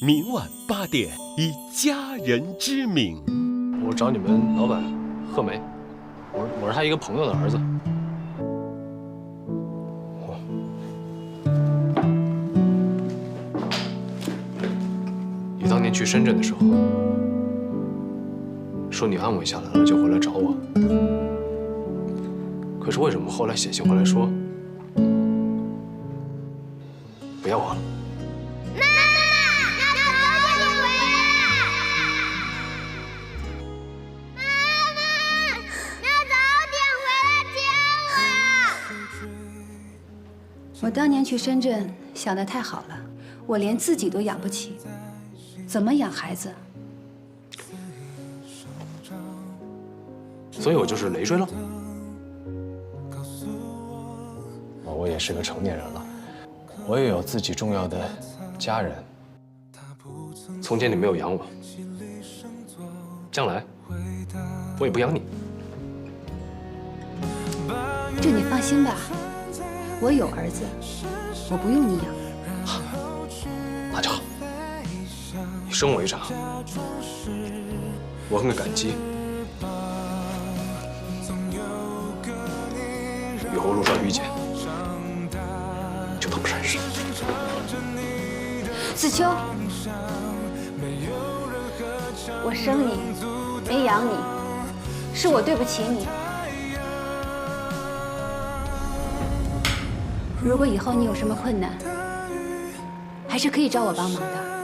明晚八点，以家人之名，我找你们老板贺梅，我是我是他一个朋友的儿子。你当年去深圳的时候，说你安稳下来了就回来找我，可是为什么后来写信回来说我当年去深圳想的太好了，我连自己都养不起，怎么养孩子？所以我就是累赘了。我也是个成年人了，我也有自己重要的家人。从前你没有养我，将来我也不养你。这你放心吧，我有儿子，我不用你养。那就好，你生我一场，我很感激。以后路上遇见，就当不认识。子秋，我生你，没养你，是我对不起你。如果以后你有什么困难还是可以找我帮忙的。